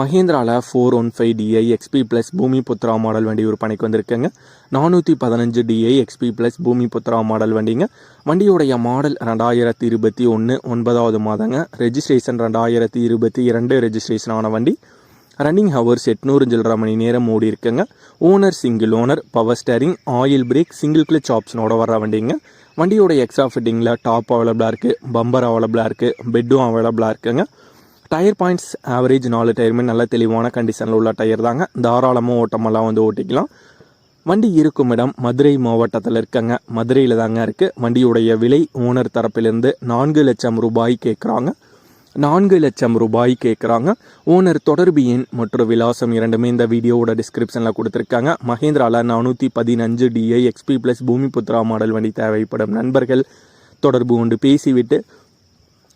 மஹேந்திராவில் four one five DI XP plus Bhoomiputra model வண்டி விற்பனைக்கு வந்திருக்குங்க. நானூற்றி பதினஞ்சு டிஐ எக்ஸ்பி ப்ளஸ் பூமி புத்ரா மாடல் வண்டிங்க. வண்டியுடைய மாடல் ரெண்டாயிரத்தி இருபத்தி ஒன்று ஒன்பதாவது மாதங்க. ரெஜிஸ்ட்ரேஷன் ரெண்டாயிரத்தி இருபத்தி இரண்டு ரெஜிஸ்ட்ரேஷன் ஆன வண்டி. ரன்னிங் ஹவர்ஸ் எட்நூறு சில்லரை மணி நேரம் ஓடி இருக்குங்க. Owner single owner power steering oil brake single clutch ஆப்ஷனோட வர வண்டிங்க. வண்டியோட எக்ஸ்ட்ரா ஃபிட்டிங்கில் டாப் அவைலபிளாக இருக்குது பம்பர் அவைலபிளாக இருக்குது பெட்டும் அவைலபிளாக இருக்குங்க. டயர் பாயிண்ட்ஸ் ஆவரேஜ் நாலு டயருமே நல்ல தெளிவான கண்டிஷனில் உள்ள டயர் தாங்க. தாராளமாக ஓட்டமெல்லாம் வந்து ஓட்டிக்கலாம். வண்டி இருக்கும் இடம் மதுரை மாவட்டத்தில் இருக்கங்க. மதுரையில் தாங்க இருக்குது வண்டியுடைய விலை ஓனர் தரப்பிலிருந்து நான்கு லட்சம் ரூபாய் கேட்குறாங்க நான்கு லட்சம் ரூபாய் கேட்குறாங்க ஓனர் தொடர்பு எண் மற்றும் விலாசம் இரண்டுமே இந்த வீடியோவோட டிஸ்கிரிப்ஷனில் கொடுத்துருக்காங்க. மஹேந்திராவில் நானூற்றி பதினஞ்சு DI XP plus Bhoomiputra model வண்டி தேவைப்படும். நண்பர்கள் தொடர்பு கொண்டு பேசிவிட்டு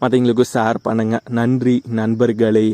மற்றவங்களுக்கும் ஷேர் பண்ணுங்கள் நன்றி நண்பர்களே.